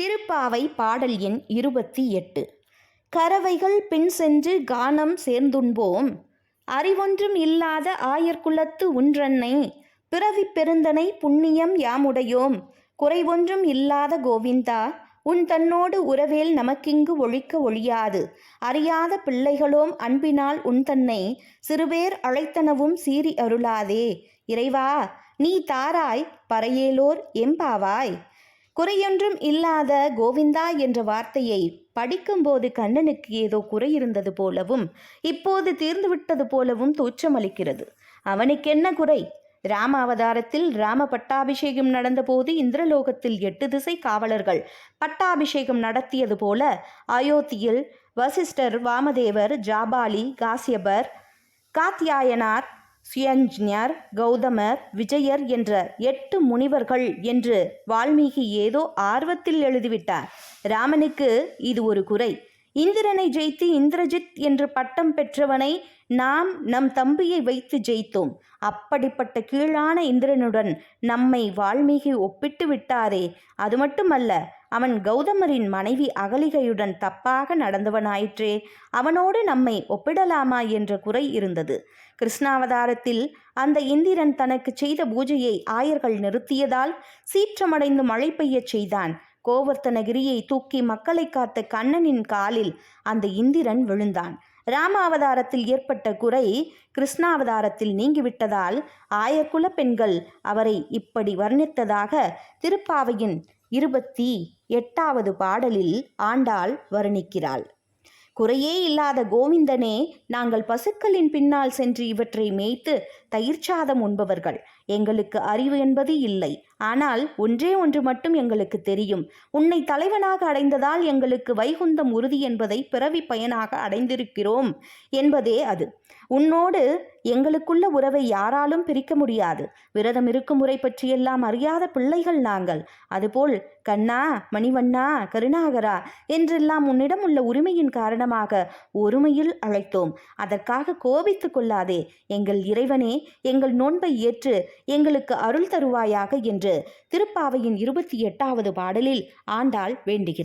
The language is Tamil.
திருப்பாவை பாடல் எண் இருபத்தி எட்டு. கறவைகள் பின் சென்று கானம் சேர்ந்துண்போம். அறிவொன்றும் இல்லாத ஆயர்குலத்து உன்றன்னை பிறவி பெருந்தனை புண்ணியம் யாமுடையோம். குறைவொன்றும் இல்லாத கோவிந்தா உன் தன்னோடு உறவேல் நமக்கிங்கு ஒழிக்க ஒழியாது. அறியாத பிள்ளைகளோம் அன்பினால் உன் தன்னை சிறுபேர் அழைத்தனவும் சீறி அருளாதே. இறைவா நீ தாராய் பறையேலோர் எம்பாவாய். குறையொன்றும் இல்லாத கோவிந்தா என்ற வார்த்தையை படிக்கும்போது கண்ணனுக்கு ஏதோ குறை இருந்தது போலவும் இப்போது தீர்ந்துவிட்டது போலவும் தோற்றமளிக்கிறது. அவனுக்கென்ன குறை? ராம அவதாரத்தில் ராம பட்டாபிஷேகம் நடந்தபோது இந்திரலோகத்தில் எட்டு திசை காவலர்கள் பட்டாபிஷேகம் நடத்தியது போல அயோத்தியில் வசிஷ்டர் வாமதேவர் ஜாபாலி காசியபர் காத்யாயனார் சுயஞ்ஞர் கௌதமர் விஜயர் என்ற எட்டு முனிவர்கள் என்று வால்மீகி ஏதோ ஆர்வத்தில் எழுதிவிட்டார். ராமனுக்கு இது ஒரு குறை. இந்திரனை ஜெயித்து இந்திரஜித் என்று பட்டம் பெற்றவனை நாம் நம் தம்பியை வைத்து ஜெயித்தோம். அப்படிப்பட்ட கீழான இந்திரனுடன் நம்மை வால்மீகி ஒப்பிட்டு விட்டாரே. அது மட்டுமல்ல அவன் கௌதமரின் மனைவி அகலிகையுடன் தப்பாக நடந்தவனாயிற்றே. அவனோடு நம்மை ஒப்பிடலாமா என்ற குறை இருந்தது. கிருஷ்ணாவதாரத்தில் அந்த இந்திரன் தனக்கு செய்த பூஜையை ஆயர்கள் நிறுத்தியதால் சீற்றமடைந்து மழை பெய்யச் செய்தான். கோவர்த்தனகிரியை தூக்கி மக்களை காத்த கண்ணனின் காலில் அந்த இந்திரன் விழுந்தான். ராமாவதாரத்தில் ஏற்பட்ட குறை கிருஷ்ணாவதாரத்தில் நீங்கிவிட்டதால் ஆயர்குல பெண்கள் அவரை இப்படி வர்ணித்ததாக திருப்பாவையின் இருபத்தி எட்டாவது பாடலில் ஆண்டாள் வர்ணிக்கிறாள். குறையே இல்லாத கோவிந்தனே நாங்கள் பசுக்களின் பின்னால் சென்று இவற்றை மேய்த்து தயிர்ச்சாதம் உண்பவர்கள். எங்களுக்கு அறிவு என்பது இல்லை. ஆனால் ஒன்றே ஒன்று மட்டும் எங்களுக்கு தெரியும். உன்னை தலைவனாக அடைந்ததால் எங்களுக்கு வைகுந்தம் உறுதி என்பதை பிறவி பயனாக அடைந்திருக்கிறோம் என்பதே அது. உன்னோடு எங்களுக்குள்ள உறவை யாராலும் பிரிக்க முடியாது. விரதம் இருக்கும் முறை பற்றியெல்லாம் அறியாத பிள்ளைகள் நாங்கள். அதுபோல் கண்ணா மணிவண்ணா கருணாகரா என்றெல்லாம் உன்னிடம் உள்ள உரிமையின் காரணமாக ஒருமையில் அழைத்தோம். அதற்காக கோபித்து கொள்ளாதே. எங்கள் இறைவனே எங்கள் நோன்பை ஏற்று எங்களுக்கு அருள் தருவாயாக என்று திருப்பாவையின் இருபத்தி எட்டாவது பாடலில் ஆண்டாள் வேண்டுகிறார்.